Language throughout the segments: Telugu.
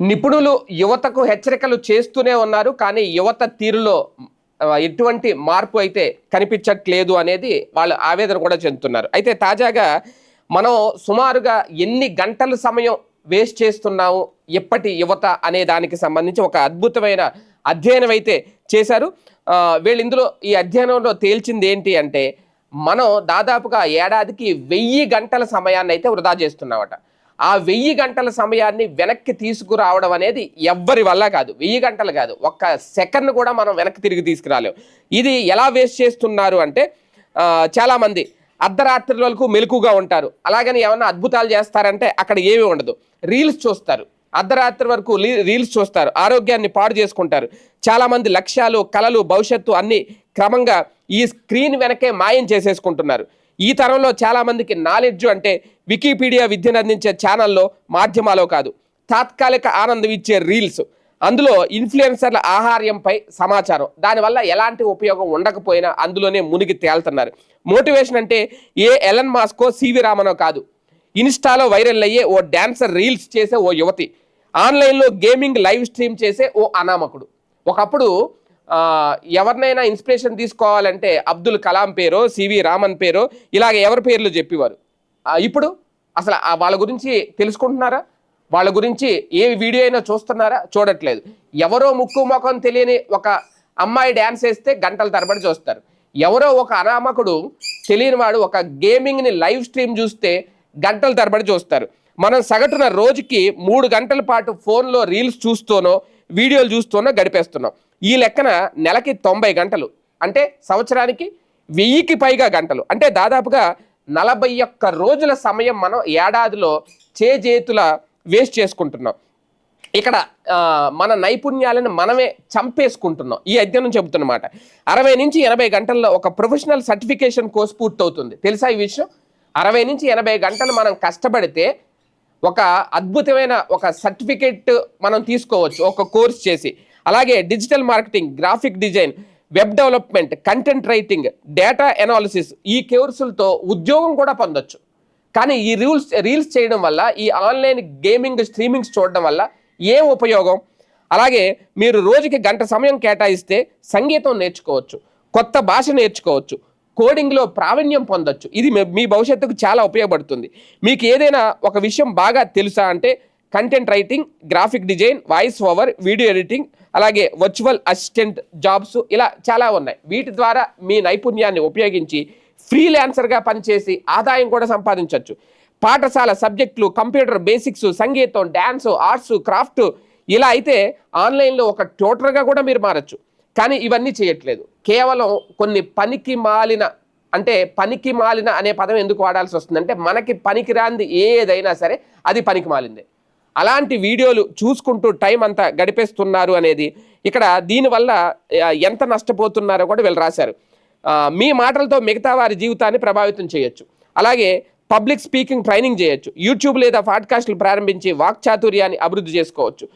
నిపుణులు యువతకు హెచ్చరికలు చేస్తూనే ఉన్నారు కానీ యువత తీరులో ఎటువంటి మార్పు అయితే కనిపించట్లేదు అనేది వాళ్ళు ఆవేదన కూడా చెందుతున్నారు. అయితే తాజాగా మనం సుమారుగా ఎన్ని గంటల సమయం వేస్ట్ చేస్తున్నాము ఎప్పటి యువత అనే దానికి సంబంధించి ఒక అద్భుతమైన అధ్యయనం అయితే చేశారు. వీళ్ళు ఇందులో ఈ అధ్యయనంలో తేల్చింది ఏంటి అంటే మనం దాదాపుగా ఏడాదికి వెయ్యి గంటల సమయాన్ని అయితే వృధా చేస్తున్నామట. ఆ వెయ్యి గంటల సమయాన్ని వెనక్కి తీసుకురావడం అనేది ఎవ్వరి వల్ల కాదు. వెయ్యి గంటలు కాదు. ఒక్క సెకండ్ కూడా మనం వెనక్కి తిరిగి తీసుకురాలేము ఇది ఎలా వేస్ట్ చేస్తున్నారు అంటే చాలామంది అర్ధరాత్రి వరకు మెలకుగా ఉంటారు. అలాగని ఏమన్నా అద్భుతాలు చేస్తారంటే అక్కడ ఏమీ ఉండదు. రీల్స్ చూస్తారు. అర్ధరాత్రి వరకు రీల్స్ చూస్తారు. ఆరోగ్యాన్ని పాడు చేసుకుంటారు. చాలామంది లక్ష్యాలు కళలు భవిష్యత్తు అన్నీ క్రమంగా ఈ స్క్రీన్ వెనకే మాయం చేసేసుకుంటున్నారు. ఈ తరంలో చాలామందికి నాలెడ్జ్ అంటే వికీపీడియా విద్యను అందించే ఛానల్లో మాధ్యమాలో కాదు. తాత్కాలిక ఆనందం ఇచ్చే రీల్స్ అందులో ఇన్ఫ్లుయెన్సర్ల ఆహార్యంపై సమాచారం. దానివల్ల ఎలాంటి ఉపయోగం ఉండకపోయినా అందులోనే మునిగి తేలుతున్నారు. మోటివేషన్ అంటే ఏ ఎలన్ మాస్కో సివి రామనో కాదు. ఇన్స్టాలో వైరల్ అయ్యే ఓ డాన్సర్ రీల్స్ చేసే ఓ యువతి. ఆన్లైన్లో గేమింగ్ లైవ్ స్ట్రీమ్ చేసే ఓ అనామకుడు. ఒకప్పుడు ఎవరినైనా ఇన్స్పిరేషన్ తీసుకోవాలంటే అబ్దుల్ కలాం పేరు సివి రామన్ పేరు ఇలాగ ఎవరి పేర్లు చెప్పేవారు? ఇప్పుడు అసలు వాళ్ళ గురించి తెలుసుకుంటున్నారా? వాళ్ళ గురించి ఏ వీడియో అయినా చూస్తున్నారా? చూడట్లేదు. ఎవరో ముక్కు ముఖం తెలియని ఒక అమ్మాయి డ్యాన్స్ వేస్తే గంటల తరబడి చూస్తారు. ఎవరో ఒక అనామకుడు తెలియని వాడు ఒక గేమింగ్ని లైవ్ స్ట్రీమ్ చూస్తే గంటల తరబడి చూస్తారు. మనం సగటున రోజుకి మూడు గంటల పాటు ఫోన్లో రీల్స్ చూస్తూనో వీడియోలు చూస్తూనో గడిపేస్తున్నాం. ఈ లెక్కన నెలకి తొంభై గంటలు అంటే సంవత్సరానికి వెయ్యికి పైగా గంటలు. అంటే దాదాపుగా నలభై ఒక్క రోజుల సమయం మనం ఏడాదిలో చేజేతుల వేస్ట్ చేసుకుంటున్నాం. ఇక్కడ మన నైపుణ్యాలను మనమే చంపేసుకుంటున్నాం. ఈ అధ్యయనం చెబుతున్నమాట అరవై నుంచి ఎనభై గంటల్లో ఒక ప్రొఫెషనల్ సర్టిఫికేషన్ కోర్స్ పూర్తవుతుంది. తెలుసా ఈ విషయం? అరవై నుంచి ఎనభై గంటలు మనం కష్టపడితే ఒక అద్భుతమైన ఒక సర్టిఫికేట్ మనం తీసుకోవచ్చు ఒక కోర్స్ చేసి. అలాగే digital marketing graphic design web development content writing data analysis ఈ కోర్సులతో ఉద్యోగం కూడా పొందొచ్చు. కానీ ఈ రూల్స్ రీల్స్ చేయడం వల్ల ఈ ఆన్లైన్ గేమింగ్ స్ట్రీమింగ్స్ చూడడం వల్ల ఏం ఉపయోగం? అలాగే మీరు రోజుకి గంట సమయం కేటాయిస్తే సంగీతం నేర్చుకోవచ్చు కొత్త భాష నేర్చుకోవచ్చు కోడింగ్లో ప్రావీణ్యం పొందొచ్చు. ఇది మీ- మీ భవిష్యత్తుకు చాలా ఉపయోగపడుతుంది. మీకు ఏదైనా ఒక విషయం బాగా తెలుసా అంటే content writing graphic design voice over video editing అలాగే వర్చువల్ అసిస్టెంట్ జాబ్స్ ఇలా చాలా ఉన్నాయి. వీటి ద్వారా మీ నైపుణ్యాన్ని ఉపయోగించి ఫ్రీలాన్సర్గా పనిచేసి ఆదాయం కూడా సంపాదించవచ్చు పాఠశాల సబ్జెక్టులు కంప్యూటర్ బేసిక్స్ సంగీతం డ్యాన్స్ ఆర్ట్స్ క్రాఫ్ట్ ఇలా అయితే ఆన్లైన్లో ఒక ట్యూటర్గా కూడా మీరు మారచ్చు. కానీ ఇవన్నీ చేయట్లేదు. కేవలం కొన్ని పనికి మాలిన అంటే పనికి మాలిన అనే పదం ఎందుకు వాడాల్సి వస్తుందంటే మనకి పనికి రాంది ఏదైనా సరే అది పనికి మాలిందే. అలాంటి వీడియోలు చూసుకుంటూ టైం అంతా గడిపేస్తున్నారు అనేది ఇక్కడ దీనివల్ల ఎంత నష్టపోతున్నారో కూడా వీళ్ళు రాశారు. మీ మాటలతో మిగతా వారి జీవితాన్ని ప్రభావితం చేయొచ్చు. అలాగే పబ్లిక్ స్పీకింగ్ ట్రైనింగ్ చేయొచ్చు. యూట్యూబ్ లేదా పాడ్కాస్ట్లు ప్రారంభించి వాక్చాతుర్యాన్ని అభివృద్ధి చేసుకోవచ్చు.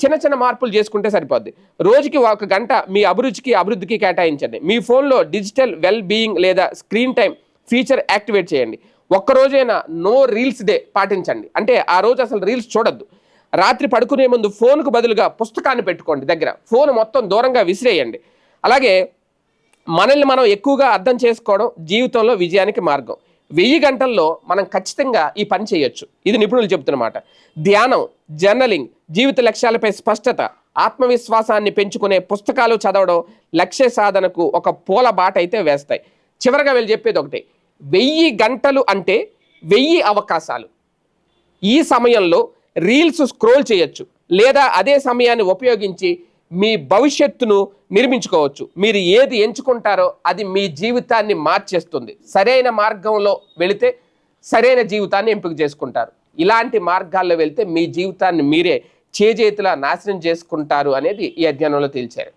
చిన్న చిన్న మార్పులు చేసుకుంటే సరిపోద్ది. రోజుకి ఒక గంట మీ అభిరుచికి అభివృద్ధికి కేటాయించండి. మీ ఫోన్లో డిజిటల్ వెల్ బీయింగ్ లేదా స్క్రీన్ టైం ఫీచర్ యాక్టివేట్ చేయండి. ఒక్క రోజైనా నో రీల్స్ డే పాటించండి. అంటే ఆ రోజు అసలు రీల్స్ చూడొద్దు. రాత్రి పడుకునే ముందు ఫోన్కు బదులుగా పుస్తకాన్ని పెట్టుకోండి దగ్గర. ఫోన్ మొత్తం దూరంగా విసిరేయండి. అలాగే మనల్ని మనం ఎక్కువగా అర్థం చేసుకోవడం జీవితంలో విజయానికి మార్గం. వెయ్యి గంటల్లో మనం ఖచ్చితంగా ఈ పని చేయొచ్చు. ఇది నిపుణులు చెబుతున్నమాట. ధ్యానం జర్నలింగ్ జీవిత లక్ష్యాలపై స్పష్టత ఆత్మవిశ్వాసాన్ని పెంచుకునే పుస్తకాలు చదవడం లక్ష్య సాధనకు ఒక పూల బాట అయితే వేస్తాయి. చివరగా వీళ్ళు చెప్పేది ఒకటి. వెయ్యి గంటలు అంటే వెయ్యి అవకాశాలు. ఈ సమయంలో రీల్స్ స్క్రోల్ చేయొచ్చు. లేదా అదే సమయాన్ని ఉపయోగించి మీ భవిష్యత్తును నిర్మించుకోవచ్చు. మీరు ఏది ఎంచుకుంటారో అది మీ జీవితాన్ని మార్చేస్తుంది. సరైన మార్గంలో వెళితే సరైన జీవితాన్ని ఎంపిక చేసుకుంటారు. ఇలాంటి మార్గాల్లో వెళ్తే మీ జీవితాన్ని మీరే చేజేతులా నాశనం చేసుకుంటారు అనేది ఈ అధ్యయనంలో తేల్చారు.